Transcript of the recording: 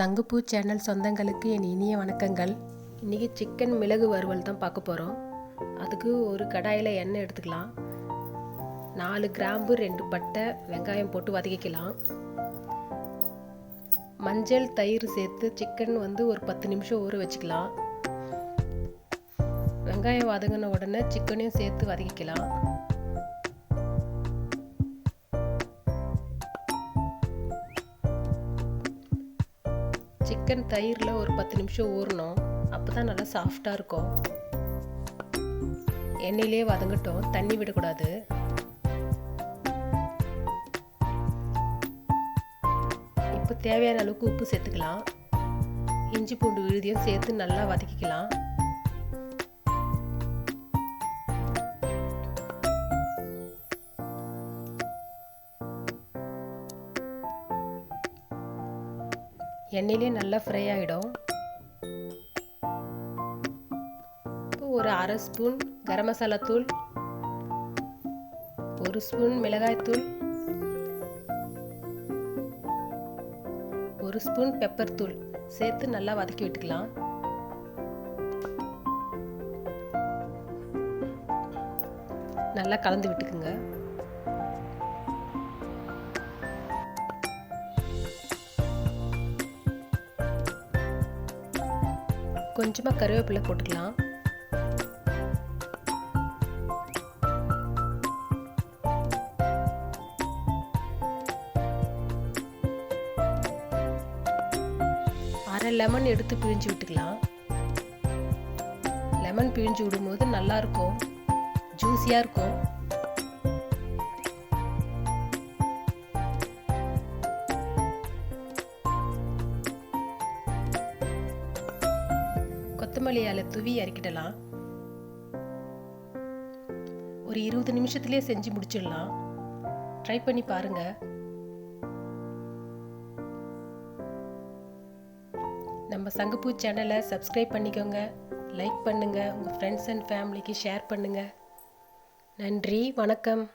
சங்குப்பூ சேனல் சொந்தங்களுக்கு என் இனிய வணக்கங்கள். இன்றைக்கி சிக்கன் மிளகு வறுவல் தான் பார்க்க போகிறோம் அதுக்கு ஒரு கடாயில் எண்ணெய் எடுத்துக்கலாம். நாலு கிராம்பு ரெண்டு பட்டை வெங்காயம் போட்டு வதக்கிக்கலாம். மஞ்சள் தயிர் சேர்த்து சிக்கன் வந்து ஒரு பத்து நிமிஷம் ஊற வச்சுக்கலாம். வெங்காயம் வதங்கின உடனே சிக்கனையும் சேர்த்து வதக்கிக்கலாம். சிக்கன் தயிரில் ஒரு பத்து நிமிஷம் ஊறணும். அப்போ தான் நல்லா சாஃப்டாக இருக்கும். எண்ணெயிலே வதங்கட்டும். தண்ணி விடக்கூடாது. இப்போ தேவையான அளவுக்கு உப்பு சேர்த்துக்கலாம். இஞ்சி பூண்டு விழுதியும் சேர்த்து நல்லா வதக்கிக்கலாம். எண்ணெயிலே நல்லா ஃப்ரை ஆகிடும் இப்போ ஒரு அரை ஸ்பூன் கரம் மசாலா தூள் ஒரு ஸ்பூன் மிளகாய் தூள் ஒரு ஸ்பூன் பெப்பர் தூள் சேர்த்து நல்லா வதக்கி விட்டுக்கலாம். நல்லா கலந்து விட்டுக்குங்க. கொஞ்சமாக கருவேப்பிலை போட்டுக்கலாம். அரை லெமன் எடுத்து பிழிஞ்சு விட்டுக்கலாம். லெமன் பிழிஞ்சு விடும்போது நல்லாயிருக்கும் ஜூஸியாக இருக்கும். கொத்தமல்லி துவி இறக்கிடலாம் ஒரு இருபது நிமிஷத்துலேயே செஞ்சு முடிச்சிடலாம். ட்ரை பண்ணி பாருங்க. நம்ம சங்கப்பூ சேனலை சப்ஸ்கிரைப் பண்ணிக்கோங்க. லைக் பண்ணுங்கள் உங்கள் ஃப்ரெண்ட்ஸ் அண்ட் ஃபேமிலிக்கு ஷேர் பண்ணுங்கள் நன்றி. வணக்கம்.